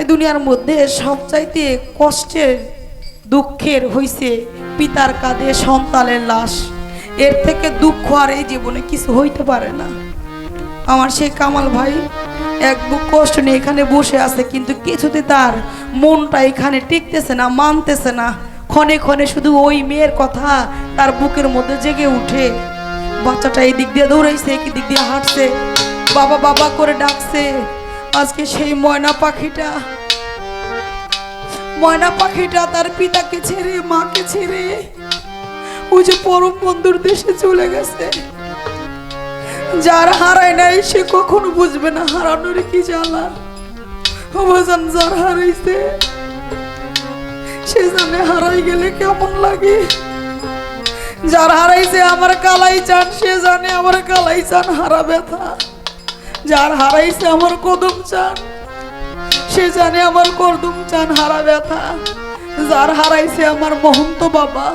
এই দুনিয়ার মধ্যে সবচাইতে কষ্টের, দুঃখের হইছে পিতার কাঁধে সন্তানের লাশ। এর থেকে দুঃখ আর এই জীবনে কিছু হইতে পারে না। আমার সেই কামাল ভাই এক বুক কষ্ট নিয়ে এখানে বসে আছে, কিন্তু কিছুতে তার মনটা এখানে টিকতেছে না, মানতেছে না। ক্ষণে ক্ষণে শুধু ওই মেয়ের কথা তার বুকের মধ্যে জেগে উঠে। বাচ্চাটা এই দিক দিয়ে দৌড়াইছে এই দিক দিয়ে হাঁটছে। বাবা বাবা করে ডাকছে। আজকে সেই ময়না পাখিটা ময়না পাখিটা তার পিতাকে ছেড়ে, মাকে ছেড়ে ওই যে পরম বন্ধুর দেশে চলে গেছে। যার হারায় নাই, সে কখনো বুঝবে না হারানোর কি জ্বালা। অবজান যার হারাইছে, সে জানে হারাই গেলে কেমন লাগে। যার হারাইছে আমার কালাই চান, সে জানে আমার কালাই চান হারা ব্যথা। যার হারাইছে আমার কদম চান, সে জানে আমার কদম চান হারা ব্যথা। যার হারাইছে আমার মহন্ত বাবা,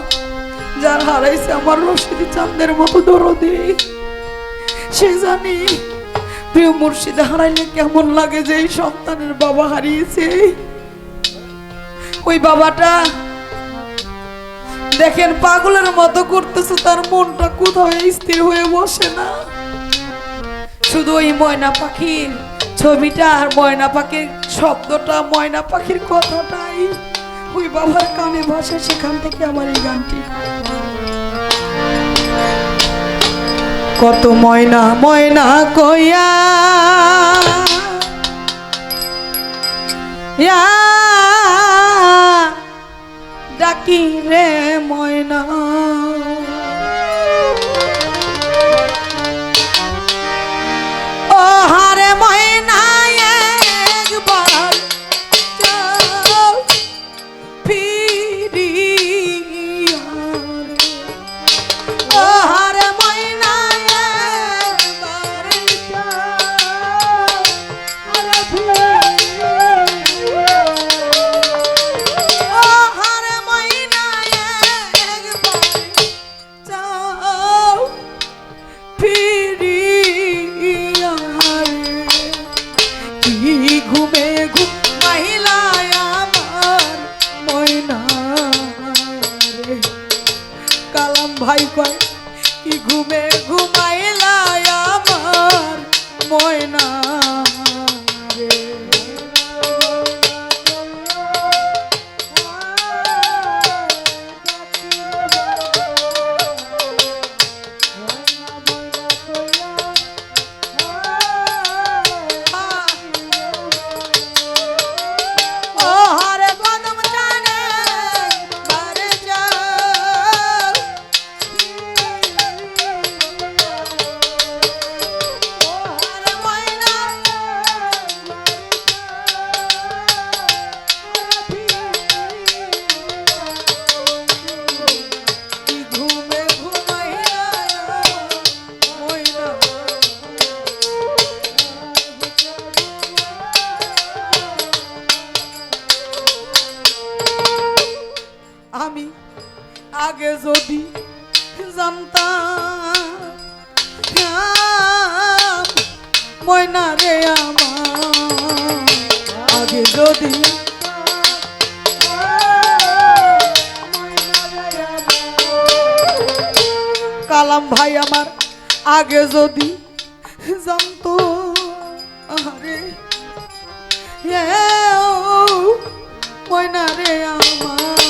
যার হারাইছে আমার রশিদি চাঁদের মতো দরদি। সে জানি প্রিয় মুর্শিদে হারাইলে কেমন লাগে যে এই সন্তানের বাবা হারিয়েছে। ওই বাবাটা দেখেন পাগলের মতো করতেছে, তার মনটা কোথাও স্থির হয়ে বসে না। শুধু ওই ময়না পাখির ছবিটা আর ময়না পাখির শব্দটা ময়না পাখির কথাটাই। ওই বাবার কানে ভাসে সেখান থেকে আমার এই গানটি। কত ময়না ময়না কইয়া ইয়া, ডাকি রে ময়না। ঘুমে ঘুমাইলায় আমার ময়না। আগে যদি জানতাম ময়না রে আমার, আগে যদি কালাম ভাই আমার, আগে যদি জানতো, আরে ময়না রে আমার।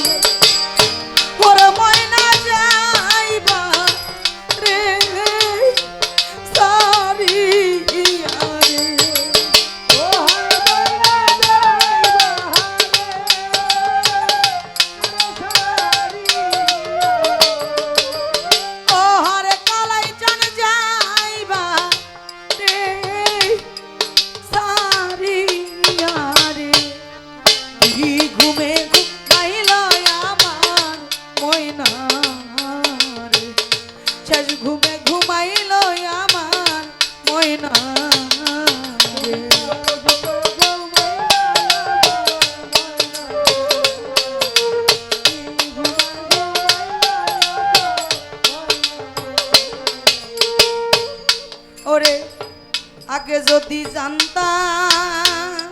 আগে যদি জানতাম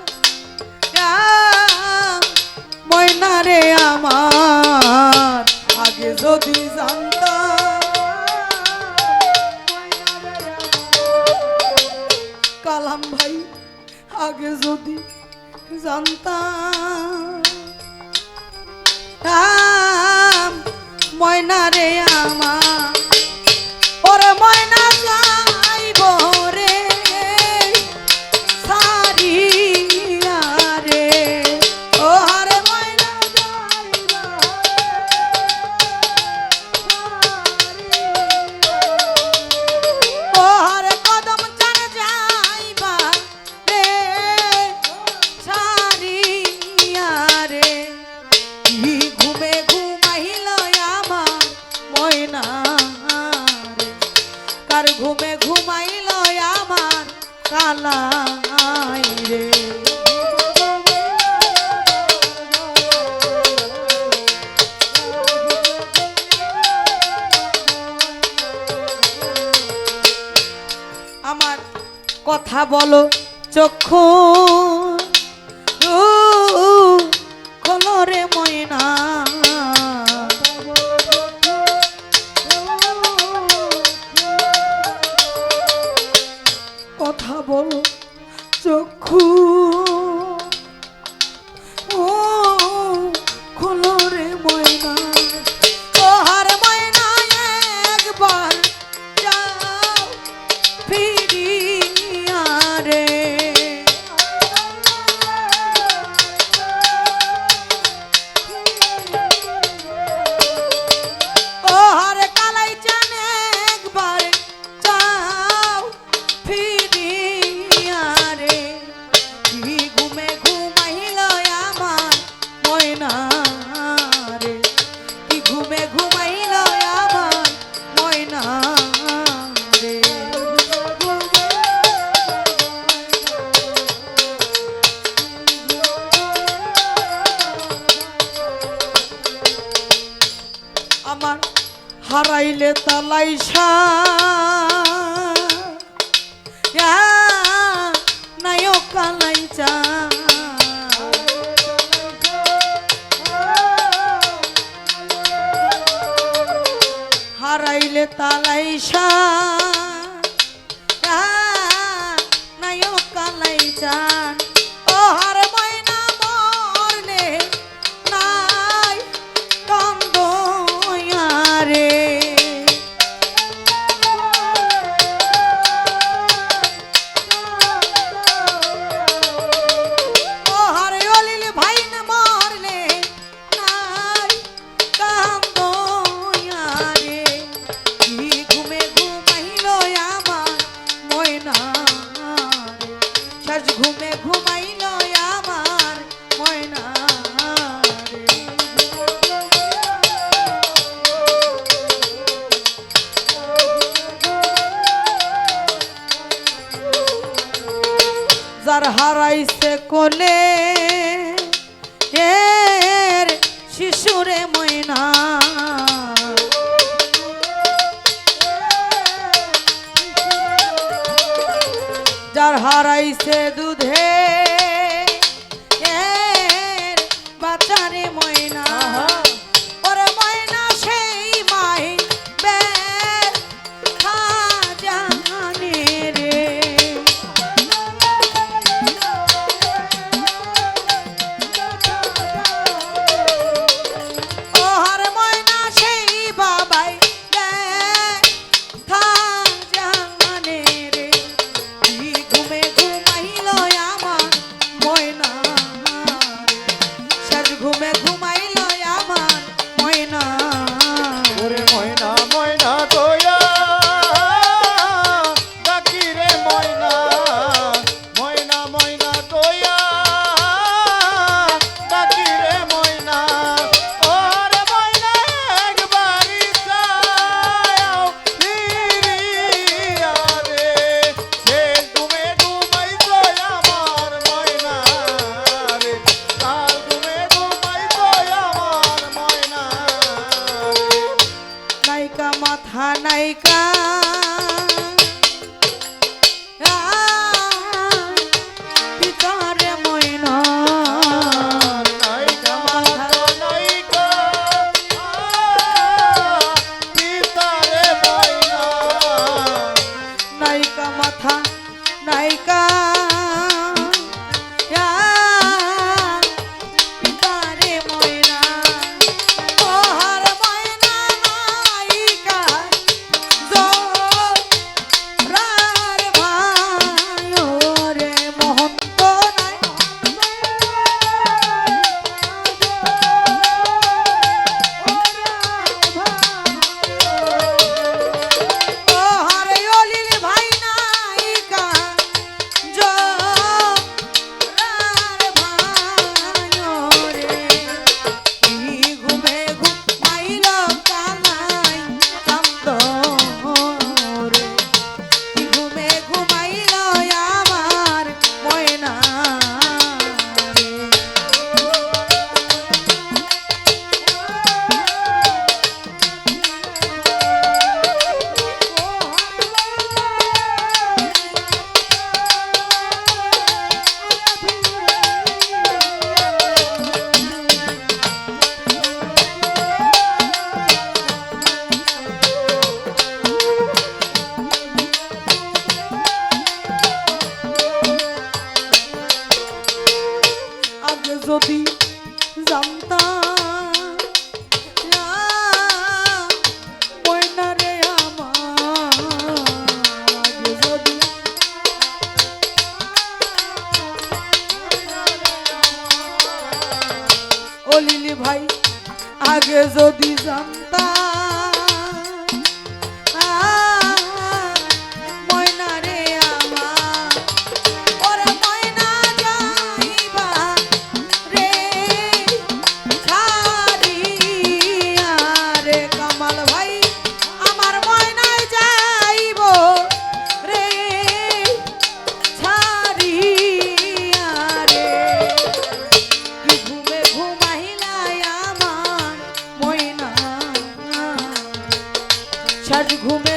ময়না রে আমার, আগে যদি কালাম ভাই, আগে যদি জানতাম ময়না রে আমার। কথা বলো চক্ষু তালাইশা আর হারাইছে কোলে। এর শিশুরে ময়না। যার হারাইছে দুধে তা ঘুমে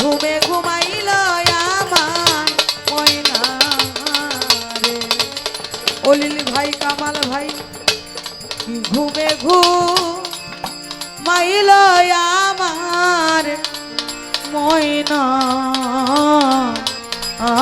ঘুমে ঘুমাইল আমার ময়না রে। অলিল ভাই কামাল ভাই ঘুমে ঘুমাইল আমার ময়না। আ